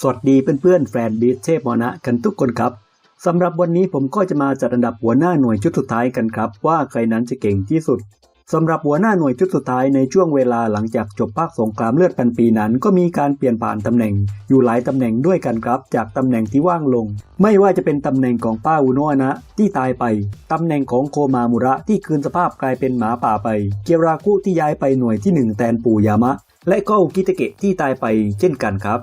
สวัสดีเพื่อนๆแฟนบีเทพมรณะกันทุกคนครับสำหรับวันนี้ผมก็จะมาจัดอันดับหัวหน้าหน่วยชุดสุดท้ายกันครับ ว่าใครนั้นจะเก่งที่สุดสำหรับหัวหน้าหน่วยชุดสุดท้ายในช่วงเวลาหลังจากจบภาคสงครามเลือดพันปีนั้น ก็มีการเปลี่ยนผ่านตำแหน่ง อยู่หลายตำแหน่งด้วยกันครับ จากตำแหน่งที่ว่างลง ไม่ว่าจะเป็นตำแหน่งของป้าอุโนะนะ ที่ตายไปตำแหน่งของโคมามุระที่คืนสภาพกลายเป็นหมาป่าไป เกียราคุที่ย้ายไปหน่วยที่หนึ่งแทนปู่ยามะ และก็อุกิเตเกะที่ตายไปเช่นกันครับ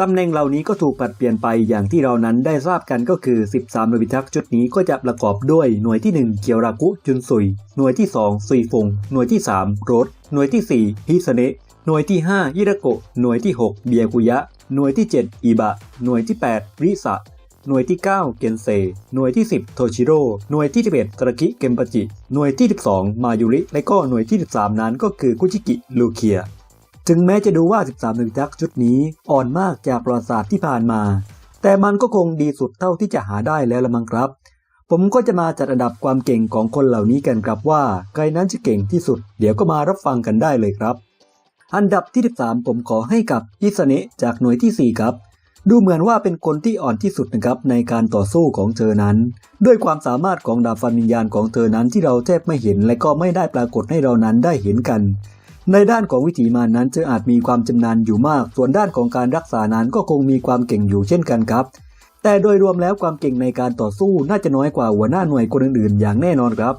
ตำแหน่งเหล่านี้ก็ถูกปัดเปลี่ยนไปอย่างที่เรานั้นได้ทราบกันก็คือ 13 หน่วยพิทักษ์ชุดนี้ก็จะประกอบด้วยหน่วยที่ 1 เกียวรากุจุนซุย หน่วยที่ 2 ซุยฟง หน่วยที่ 3 โรสหน่วยที่ 4 ฮิสเนะ หน่วยที่ 5 ยิระโกะ หน่วยที่ 6 เบียกุยะ หน่วยที่ 7 อิบะ หน่วยที่ 8 ริสะ หน่วยที่ 9 เกนเซ หน่วยที่ 10 โทชิโร่ หน่วยที่ 11ตระกิเกมปจิ หน่วยที่ 12 มายุริ และก็หน่วยที่ 13 นั้นก็คือคุชิกิลูเคีย ถึงแม้จะดูว่า 13นึ่งทักษ์ชุดนี้อ่อนมากจากประวัติศาสตร์ที่ผ่านมา แต่มันก็คงดีสุดเท่าที่จะหาได้แล้วละมั้งครับ ผมก็จะมาจัดอันดับความเก่งของคนเหล่านี้กันครับว่า ใครนั้นจะเก่งที่สุด เดี๋ยวก็มารับฟังกันได้เลยครับ อันดับที่ 13 ผมขอให้กับยิสเนะจากหน่วยที่ 4 ครับ ดูเหมือนว่าเป็นคนที่อ่อนที่สุดนะครับในการต่อสู้ของเธอนั้น ด้วยความสามารถของดาบฟันวิญญาณของเธอนั้นที่เราแทบไม่เห็นและก็ไม่ได้ปรากฏให้เรานั้นได้เห็นกัน ในด้านของวิถีมารนั้นเธออาจมีความชำนาญอยู่มาก ส่วนด้านของการรักษานั้นก็คงมีความเก่งอยู่เช่นกันครับ แต่โดยรวมแล้วความเก่งในการต่อสู้น่าจะน้อยกว่าหัวหน้าหน่วยคนอื่นๆ อย่างแน่นอนครับ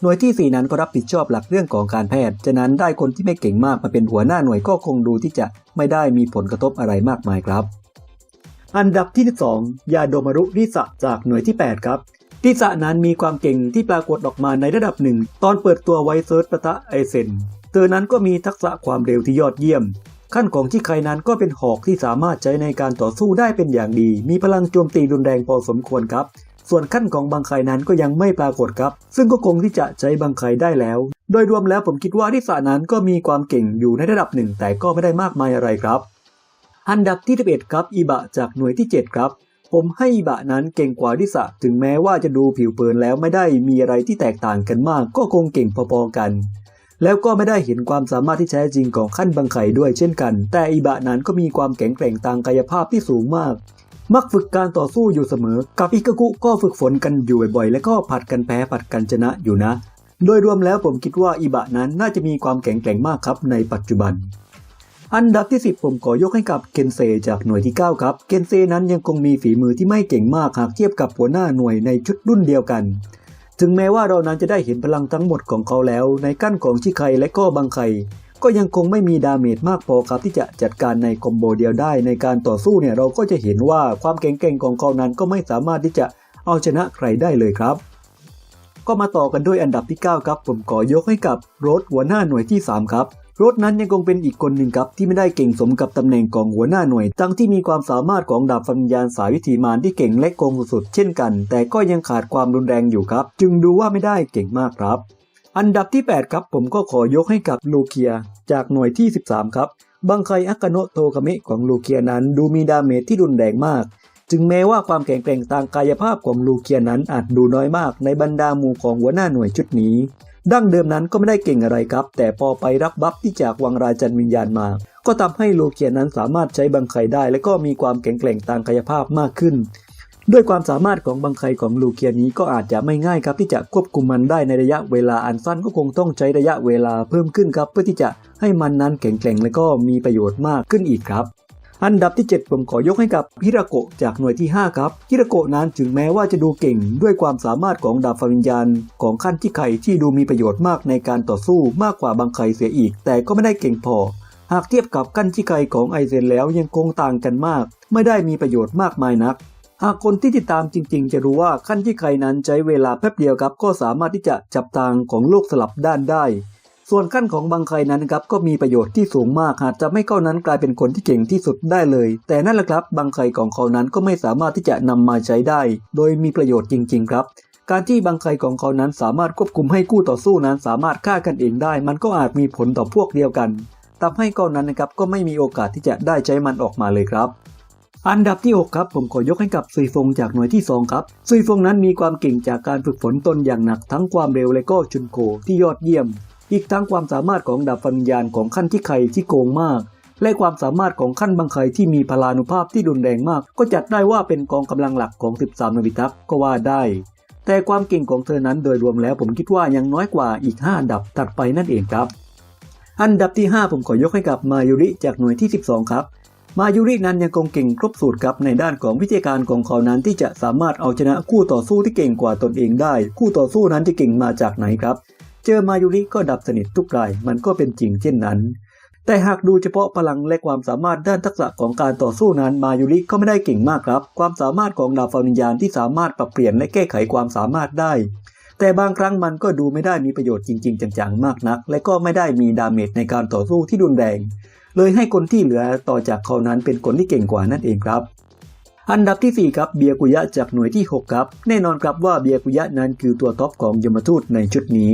หน่วยที่ 4 นั้นก็รับผิดชอบหลักเรื่องของการแพทย์ ฉะนั้นได้คนที่ไม่เก่งมากมาเป็นหัวหน้าหน่วยก็คงดูที่จะไม่ได้มีผลกระทบอะไรมากมายครับ อันดับที่ 12 ยาโดมารุริสะจากหน่วยที่ 8 ครับริสะนั้นมีความเก่งที่ปรากฏออกมาในระดับหนึ่งตอนเปิดตัวไวเซิร์สปะทะไอเซน เธอนั้นก็มีทักษะความเร็วที่ยอดเยี่ยม ขั้นของที่ใครนั้นก็เป็นหอกที่สามารถใช้ในการต่อสู้ได้เป็นอย่างดี มีพลังโจมตีรุนแรงพอสมควรครับ ส่วนขั้นของบางใครนั้นก็ยังไม่ปรากฏครับ ซึ่งก็คงที่จะใช้บางใครได้แล้ว โดยรวมแล้วผมคิดว่าริสะนั้นก็มีความเก่งอยู่ในระดับหนึ่ง แต่ก็ไม่ได้มากมายอะไรครับ อันดับที่11ครับอิบะจากหน่วยที่ 7 ครับผมให้อิบะนั้นเก่งกว่าริสะถึงแม้ว่าจะดูผิวเผินแล้วไม่ได้มีอะไรที่แตกต่างกันมาก ก็คงเก่งพอๆกัน แล้วก็ไม่ได้เห็นความสามารถที่แท้จริงของขั้นบังไข่ด้วยเช่นกัน แต่อิบะนั้นก็มีความแข็งแกร่งทางกายภาพที่สูงมาก มักฝึกการต่อสู้อยู่เสมอ กับอิกากุก็ฝึกฝนกันอยู่บ่อยๆ และก็ผัดกันแพ้ผัดกันชนะอยู่นะ โดยรวมแล้วผมคิดว่าอิบะนั้นน่าจะมีความแข็งแกร่งมากครับในปัจจุบันอันดับที่ 10 ผมขอยกให้กับเคนเซจากหน่วยที่ 9 ครับ เคนเซนั้นยังคงมีฝีมือที่ไม่เก่งมากหากเทียบกับหัวหน้าหน่วยในชุดรุ่นเดียวกัน ถึงแม้ว่าเรานั้นจะได้เห็นพลังทั้งหมดของเขาแล้ว ในกั้นของชิไคและก็บังไคก็ยังคงไม่มีดาเมจมากพอครับที่จะจัดการในคอมโบเดียวได้ ในการต่อสู้เนี่ยเราก็จะเห็นว่าความแข็งแกร่งของเขานั้นก็ไม่สามารถที่จะเอาชนะใครได้เลยครับ ก็มาต่อกันด้วยอันดับที่ 9 ครับ ผมขอยกให้กับโรสหัวหน้าหน่วยที่ 3 ครับ โรสนั้นยังคงเป็นอีกคนหนึ่งครับที่ไม่ได้เก่งสมกับตำแหน่งของหัวหน้าหน่วย ทั้งที่มีความสามารถของดาบฟันยานสายวิถีมารที่เก่งและโกงสุดๆเช่นกัน แต่ก็ยังขาดความรุนแรงอยู่ครับ จึงดูว่าไม่ได้เก่งมากครับ อันดับที่ 8 ครับ ผมก็ขอยกให้กับลูเคีย จากหน่วยที่ 13 ครับบังไคอากาโนโทคาเมะของลูเคียนั้น ดูมีดาเมจที่รุนแรงมาก จึงแม้ว่าความแข็งแกร่งทางกายภาพของลูเคียนั้นอาจดูน้อยมากในบรรดาหมู่ของหัวหน้าหน่วยชุดนี้ ดั้งเดิมนั้นก็ไม่ได้เก่งอะไรครับ แต่พอไปรับบัฟที่จากวังราจันวิญญาณมา ก็ทำให้โลเคียนั้นสามารถใช้บังไคได้ และก็มีความแข็งแกร่งทางกายภาพมากขึ้น ด้วยความสามารถของบังไคของลูเคียนี้ก็อาจจะไม่ง่ายครับที่จะควบคุมมันได้ในระยะเวลาอันสั้นก็คงต้องใช้ระยะเวลาเพิ่มขึ้นครับ เพื่อที่จะให้มันนั้นแข็งแกร่งและก็มีประโยชน์มากขึ้นอีกครับ อันดับที่ 7 ผมขอยกให้กับฮิราโกะจากหน่วยที่ 5 ครับฮิราโกะนั้นถึงแม้ว่าจะดูเก่งด้วยความสามารถของดาบฟาวิญญาณ ของขั้นที่ไคที่ดูมีประโยชน์มากในการต่อสู้มากกว่าบางไคเสียอีก แต่ก็ไม่ได้เก่งพอ หากเทียบกับขั้นที่ไคของไอเซนแล้วยังคงต่างกันมาก ไม่ได้มีประโยชน์มากมายนักหากคนที่ติดตามจริงๆ จะรู้ว่าขั้นที่ใครนั้นใช้เวลาแป๊บเดียวครับ ก็สามารถที่จะจับทางของโลกสลับด้านได้ ส่วนขั้นของบางใครนั้นครับก็มีประโยชน์ที่สูงมากหากจะไม่เข้านั้นกลายเป็นคนที่เก่งที่สุดได้เลย แต่นั่นแหละครับบางใครของเขานั้นก็ไม่สามารถที่จะนำมาใช้ได้ โดยมีประโยชน์จริง ๆ ครับการที่บางใครของเขานั้นสามารถควบคุมให้คู่ต่อสู้นั้น สามารถฆ่ากันเองได้ มันก็อาจมีผลต่อพวกเดียวกันทำให้ก้อนนั้นนะครับก็ไม่มีโอกาสที่จะได้ใช้มันออกมาเลยครับ อันดับที่ 6 ครับ ผมขอยกให้กับซุยฟงจากหน่วยที่ 2 ครับซุยฟงนั้นมีความเก่งจากการฝึกฝนตนอย่างหนักทั้งความเร็วและก็จุนโกที่ยอดเยี่ยม อีกทั้งความสามารถของดาบฟันวิญาณของขั้นที่ไคที่โกงมาก และความสามารถของขั้นบังไคที่มีพลานุภาพที่รุนแรงมาก ก็จัดได้ว่าเป็นกองกำลังหลักของ 13นาวิทักษ์ก็ว่าได้ แต่ความเก่งของเธอนั้นโดยรวมแล้วผมคิดว่ายังน้อยกว่าอีก5อันดับถัดไปนั่นเองครับ อันดับที่ 5 ผมขอยกให้กับมายุริจากหน่วยที่ 12 ครับมายุรินั้นยังคงเก่งครบสูตรครับในด้านของวิธีการของเขานั้นที่จะสามารถเอาชนะคู่ต่อสู้ที่เก่งกว่าตนเองได้ คู่ต่อสู้นั้นจะเก่งมาจากไหนครับ เจอมายุริก็ดับสนิททุกรายมันก็เป็นจริงเช่นนั้น แต่หากดูเฉพาะพลังและความสามารถด้านทักษะของการต่อสู้นั้นมายุริก็ไม่ได้เก่งมากครับ ความสามารถของดาวฟาวิญญาณที่สามารถปรับเปลี่ยนและแก้ไขความสามารถได้ แต่บางครั้งมันก็ดูไม่ได้มีประโยชน์จริง ๆ จังๆมากนัก และก็ไม่ได้มีดาเมจในการต่อสู้ที่รุนแรง เลยให้คนที่เหลือต่อจากเขานั้นเป็นคนที่เก่งกว่านั่นเองครับอันดับที่ 4 ครับเบียกุยะจากหน่วยที่ 6 ครับ แน่นอนครับว่าเบียกุยะนั้นคือตัวท็อปของยมทูตในชุดนี้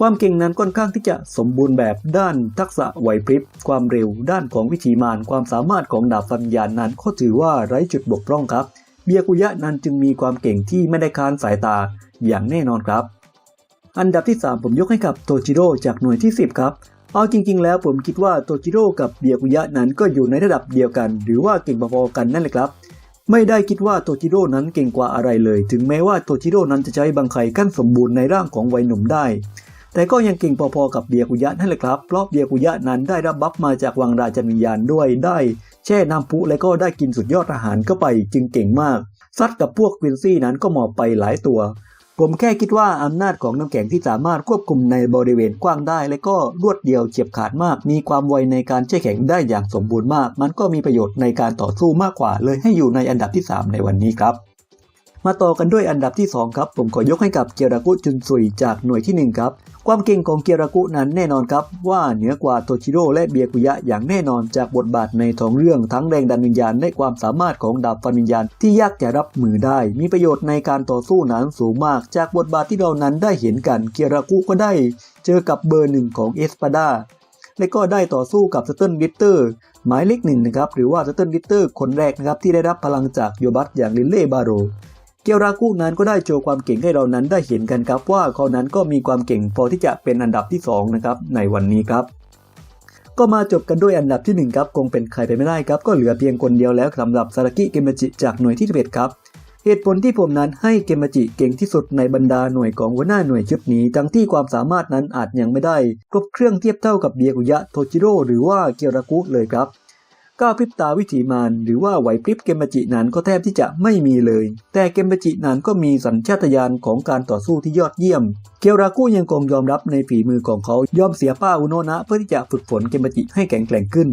ความเก่งนั้นค่อนข้างที่จะสมบูรณ์แบบด้านทักษะไหวพริบ ความเร็ว ด้านของวิธีมารความสามารถของดาบฟันยานนั้นก็ถือว่าไร้จุดบกพร่องครับ เบียกุยะนั้นจึงมีความเก่งที่ไม่ได้ค้านสายตาอย่างแน่นอนครับ อันดับที่ 3 ผมยกให้กับโตจิโร่จากหน่วยที่ 10 ครับ เอาจริง ๆ แล้วผมคิดว่าโตจิโร่กับเบียกุยะนั้นก็อยู่ในระดับเดียวกัน หรือว่าเก่งพอๆกันนั่นแหละครับไม่ได้คิดว่าโตจิโร่นั้นเก่งกว่าอะไรเลย ถึงแม้ว่าโตจิโร่นั้นจะใช้บังไคขั้นสมบูรณ์ในร่างของวัยหนุ่มได้ แต่ก็ยังเก่งพอๆกับเบียกุยะนั่นแหละครับ เพราะเบียกุยะนั้นได้รับบัฟมาจากวังราชวิญญาณด้วยได้ แช่น้ำพุและก็ได้กินสุดยอดอาหารเข้าไปจึงเก่งมาก ซัดกับพวกควินซี่นั้นก็หมอบไปหลายตัว ผมแค่คิดว่าอำนาจของน้ำแข็งที่สามารถควบคุมในบริเวณกว้างได้ และก็รวดเดียวเฉียบขาดมาก มีความไวในการแช่แข็งได้อย่างสมบูรณ์มาก มันก็มีประโยชน์ในการต่อสู้มากกว่า เลยให้อยู่ในอันดับที่ 3 ในวันนี้ครับ มาต่อกันด้วยอันดับที่ 2 ครับ ผมขอยกให้กับเกียรากุจุนซุยจากหน่วยที่ 1 ครับ ความเก่งของเกียรากุนั้นแน่นอนครับ ว่าเหนือกว่าโตชิโร่และเบียกุยะอย่างแน่นอนจากบทบาทในท้องเรื่องทั้งแรงดันวิญญาณและความสามารถของดาบฟันวิญญาณที่ยากจะรับมือได้ มีประโยชน์ในการต่อสู้นั้นสูงมาก จากบทบาทที่เรานั้นได้เห็นกันเกียรากุก็ได้ เจอกับเบอร์หนึ่งของเอสปาดาและก็ได้ต่อสู้กับสเติลวิตเตอร์หมายเลขหนึ่งนะครับหรือว่าสเติลวิตเตอร์คนแรกนะครับที่ได้รับพลังจากโยบัตอย่างลินเล่บาโร กียวรากุนั้นก็ได้โชว์ความเก่งให้เรานั้นได้เห็นกันครับว่าเขานั้นก็มีความเก่งพอที่จะเป็นอันดับที่ 2 นะครับ ในวันนี้ครับ ก็มาจบกันด้วยอันดับที่ 1 ครับคงเป็นใครไปไม่ได้ครับ ก็เหลือเพียงคนเดียวแล้วสำหรับซารากิเกมจิจากหน่วยที่11ครับเหตุผลที่ผมนั้นให้เกมจิเก่งที่สุดในบรรดาหน่วยของหัวหน้าหน่วยชุดนี้ทั้งที่ความสามารถนั้นอาจยังไม่ได้ครบเครื่องเทียบเท่ากับเบียกุยะโทจิโร่หรือว่าเกียวรากุเลยครับ ก้าวพริบตาวิถีมารหรือว่าไหวพริบเกมจินั้นก็แทบที่จะไม่มีเลย แต่เกมจินั้นก็มีสัญชาตญาณของการต่อสู้ที่ยอดเยี่ยมเกียวรากุยังคงยอมรับในฝีมือของเขายอมเสียป้าอุโนนะ เพื่อที่จะฝึกฝนเกมจิให้แข็งแกร่งขึ้น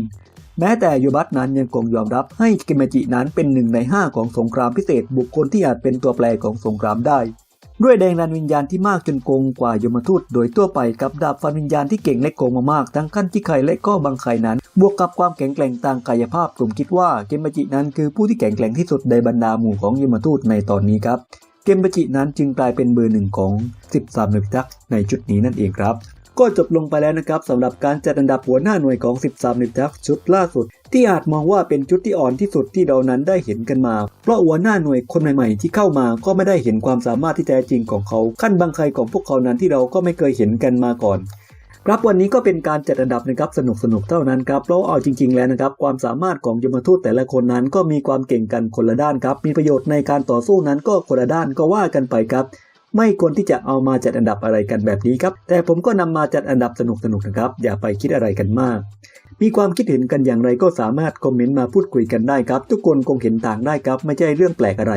แม้แต่ยูบัตนั้นยังคงยอมรับให้เกมจินั้นเป็นหนึ่งในห้าของสงครามพิเศษบุคคลที่อาจเป็นตัวแปรของสงครามได้ ด้วยแดงดันวิญญาณที่มากจนโกงกว่ายมทูตโดยทั่วไปกับดาบฟันวิญญาณที่เก่งและโกงมามากทั้งขั้นที่ไข่และก็บังไข่นั้น บวกกับความแข็งแกร่งทางกายภาพผมคิดว่าเกมบจินั้นคือผู้ที่แข็งแกร่งที่สุดในบรรดาหมู่ของยมทูตในตอนนี้ครับเกมบจินั้นจึงกลายเป็นเบอร์หนึ่งของ 13หน่วยพิทักษ์ในชุดนี้นั่นเองครับ ก็จบลงไปแล้วนะครับสำหรับการจัดอันดับหัวหน้าหน่วยของ 13น่วยพิทักชุดล่าสุด ที่อาจมองว่าเป็นชุดที่อ่อนที่สุดที่เรานั้นได้เห็นกันมา เพราะหัวหน้าหน่วยคนใหม่ๆ ที่เข้ามาก็ไม่ได้เห็นความสามารถที่แท้จริงของเขา ขั้นบางใครของพวกเขานั้นที่เราก็ไม่เคยเห็นกันมาก่อนครับวันนี้ก็เป็นการจัดอันดับนะครับสนุกสนุกๆเท่านั้นครับเพราะเอาจริง ๆ แล้วนะครับความสามารถของยมทูตแต่ละคนนั้นก็มีความเก่งกันคนละด้านครับ มีประโยชน์ในการต่อสู้นั้นก็คนละด้านก็ว่ากันไปครับ ไม่ควรที่จะเอามาจัดอันดับอะไรกันแบบนี้ครับ แต่ผมก็นำมาจัดอันดับสนุกๆนะครับ อย่าไปคิดอะไรกันมาก มีความคิดเห็นกันอย่างไรก็สามารถคอมเมนต์มาพูดคุยกันได้ครับ ทุกคนคงเห็นต่างได้ครับ ไม่ใช่เรื่องแปลกอะไร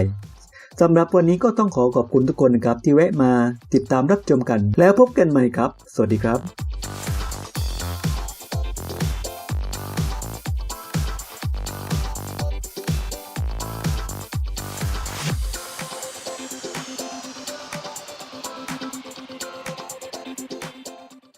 สำหรับวันนี้ก็ต้องขอขอบคุณทุกคนนะครับที่แวะมาติดตามรับชมกัน แล้วพบกันใหม่ครับ สวัสดีครับ